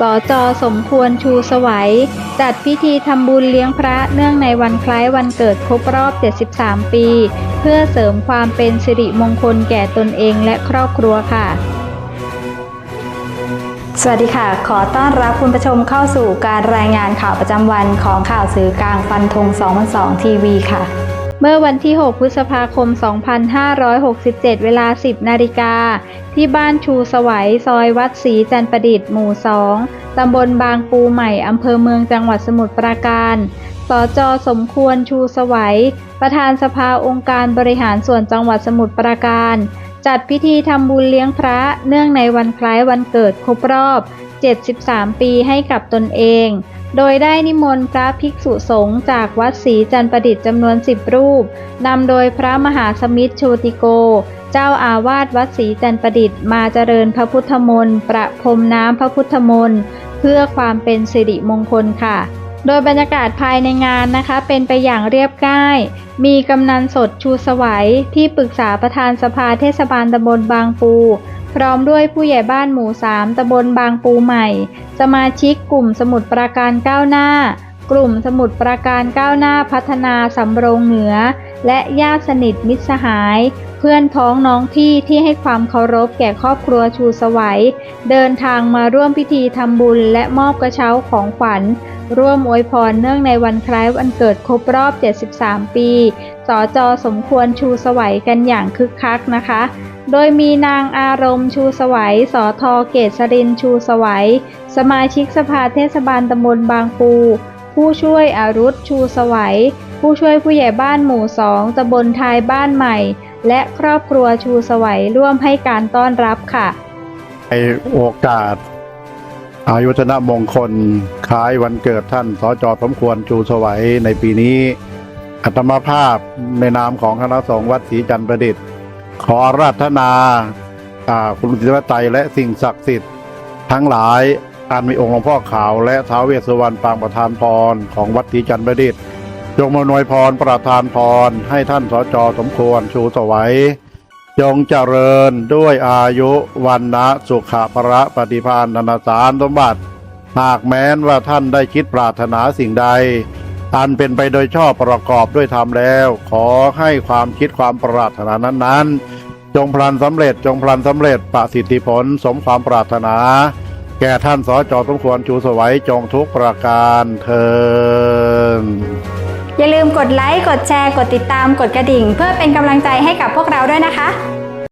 สจสมควรชูสวัย จัดพิธีทำบุญเลี้ยงพระเนื่องในวันคล้ายวันเกิดครบรอบ 73 ปี เพื่อเสริมความเป็นสิริมงคลแก่ตนเองและครอบครัวค่ะ สวัสดีค่ะ ขอต้อนรับคุณผู้ชมเข้าสู่การรายงานข่าวประจำวันของข่าวสื่อกลางฟันธง2 0 2ทีวีค่ะ เมื่อวันที่ 6 พฤษภาคม 2567 เวลา 10 นาฬิกา ที่บ้านชูสวัย ซอยวัดศรีจันประดิษฐ์ หมู่ 2 ตำบลบางปูใหม่ อำเภอเมืองจังหวัดสมุทรปราการ สจ สมควรชูสวัย ประธานสภาองค์การบริหารส่วนจังหวัดสมุทรปราการ จัดพิธีทำบุญเลี้ยงพระ เนื่องในวันคล้ายวันเกิดครบรอบ 73 ปีให้กับตนเอง โดยได้นิมนต์พระภิกษุสงฆ์จากวัดศรีจันประดิษฐ์จำนวน 10 รูป นำโดยพระมหาสมิทธโชติโก เจ้าอาวาสวัดศรีจันประดิษฐ์มาเจริญพระพุทธมนต์ประพรมน้ำพระพุทธมนต์เพื่อความเป็นสิริมงคลค่ะโดยบรรยากาศภายในงานนะคะเป็นไปอย่างเรียบง่าย มีกำนันสดชูสวัยที่ปรึกษาประธานสภาเทศบาลตำบลบางปู พร้อมด้วยผู้ใหญ่บ้านหมู่ 3ตำบลบางปูใหม่ สมาชิกกลุ่มสมุดปราการก้าวหน้า กลุ่มสมุดปราการก้าวหน้าพัฒนาสำโรงเหนือ และญาติสนิทมิตรสหาย เพื่อนพ้องน้องพี่ที่ให้ความเคารพแก่ครอบครัวชูสวัย เดินทางมาร่วมพิธีทำบุญและมอบกระเช้าของขวัญ ร่วมอวยพรเนื่องในวันคล้ายวันเกิดครบรอบ 73 ปี สจสมควรชูสวัยกันอย่างคึกคักนะคะ โดยมีนางอารมณ์ชูสวัยสอทอเกษรินชูสวัย สมาชิกสภาเทศบาลตำบลบางปู ผู้ช่วยอารุธชูสวัย ผู้ช่วยผู้ใหญ่บ้านหมู่สองตำบลทายบ้านใหม่ และครอบครัวชูสวัยร่วมให้การต้อนรับค่ะ ในโอกาส อายุธนมงคลคล้ายวันเกิดท่านสจสมควรชูสวัยในปีนี้ อัตมาภาพในนามของคณะสงฆ์วัดศรีจันทร์ประดิษฐ์ ขอราธนาคุณศิตวไตรและสิ่งศักดิ์สิทธิ์ทั้งหลายอันมีองค์หลวงพ่อขาวและท้าวเวสสุวรรณปางประธานพรของวัดศรีจันทร์ประดิษฐ์จงมานวยพรประทานพรให้ท่านสจสมควรชูสวัยจงเจริญด้วยอายุวันนะสุขะประปฏิพานนานาสารสมบัติ หากแม้นว่าท่านได้คิดปรารถนาสิ่งใด อันเป็นไปโดยชอบประกอบด้วยธรรมแล้ว ขอให้ความคิดความปรารถนานั้นๆ จงพลันสำเร็จจงพลันสำเร็จประสิทธิผลสมความปรารถนา แก่ท่านสจสมควรชูสวัยจงทุกประการเทินอย่าลืมกดไลค์กดแชร์กดติดตามกดกระดิ่ง เพื่อเป็นกำลังใจให้กับพวกเราด้วยนะคะ